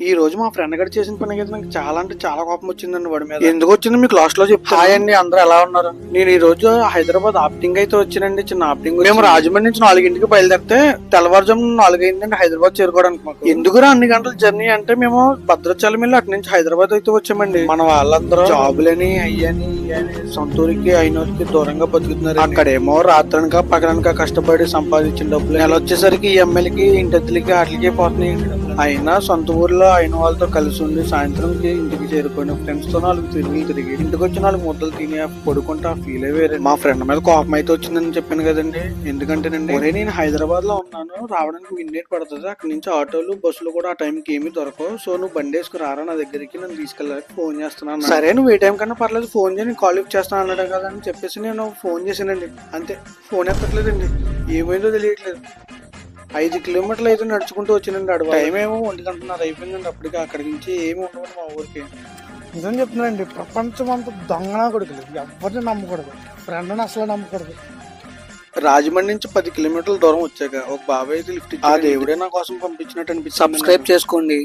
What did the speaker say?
ఈ రోజు మా ఫ్రెండ్ గడి చేసిన పని అయితే నాకు చాలా అంటే చాలా కోపం వచ్చిందండి వాడి మీద. ఎందుకు వచ్చింది? మీకు లాస్ట్లో చెప్తా అండి అందరూ ఎలా ఉన్నారు? నేను ఈ రోజు హైదరాబాద్ ఆప్టింగ్ అయితే వచ్చానండి చిన్న ఆప్టింగ్ మేము రాజమండ్రి నుంచి నాలుగింటికి బయలుదేరితే తెల్లవారుజాము నాలుగైందండి హైదరాబాద్ చేరుకోవడానికి మాకు. ఎందుకురా అన్ని గంటల జర్నీ అంటే మేము భద్రాచలం వెళ్ళి అటు నుంచి హైదరాబాద్ అయితే వచ్చామండి. మన వాళ్ళందరూ జాబులని అయ్యని ఇయ్యని సొంత ఊరికి అయినోరికి దూరంగా బతుకుతున్నారు. అక్కడేమో రాత్రనక పగలనక కష్టపడి సంపాదించిన డబ్బులు. నెల వచ్చేసరికి ఈఎంఐలకి ఇంటికి వాటికి పోతున్నాయి అయినా సొంత ఊర్లో అయిన వాళ్ళతో కలిసి ఉండి సాయంత్రంకి ఇంటికి చేరుకొని ఫ్రెండ్స్తో నాలుగు తిరిగి తిరిగి ఇంటికి వచ్చి నాలుగు ముద్దలు తిని ఆ ఆ ఫీల్ అయ్యారు మా ఫ్రెండ్ మీద కోపం అయితే వచ్చిందని చెప్పాను కదండి. ఎందుకంటేనండి ఒరే నేను హైదరాబాద్లో ఉన్నాను. రావడానికి మిన్నేట్ పడుతుంది. అక్కడ నుంచి ఆటోలు బస్సులు కూడా ఆ టైంకి ఏమీ దొరకవు. సో నువ్వు బండి వేసుకు రారా? నా దగ్గరికి నన్ను తీసుకెళ్ళడానికి ఫోన్ చేస్తున్నాను సరే నువ్వు ఏ టైం కన్నా పర్లేదు. ఫోన్ చేసి నేను కాల్ లిఫ్ట్ చేస్తాను అన్నాడు కదా అని చెప్పేసి నేను ఫోన్ చేశానండి. అంతే. ఫోన్ ఎత్తట్లేదండి. ఏమైందో తెలియట్లేదు. ఐదు కిలోమీటర్లు అయితే నడుచుకుంటూ వచ్చినండి అడవి టైం ఏమో ఒంటి గంటన్నర అయిపోయిందండి అప్పటికి అక్కడి నుంచి ఏమి ఉండవు మా ఊరికి. నిజం చెప్తున్నానండి ప్రపంచం అంతా దొంగనా కొడుకులు. ఎవరిని నమ్మకూడదు. ఫ్రెండ్ని అసలు నమ్మకూడదు. రాజమండ్రి నుంచి పది కిలోమీటర్ల దూరం వచ్చాక ఒక బాబాయ్ లిఫ్ట్ ఆ దేవుడే నా కోసం పంపించినట్టు అనిపించింది సబ్స్క్రైబ్ చేసుకోండి.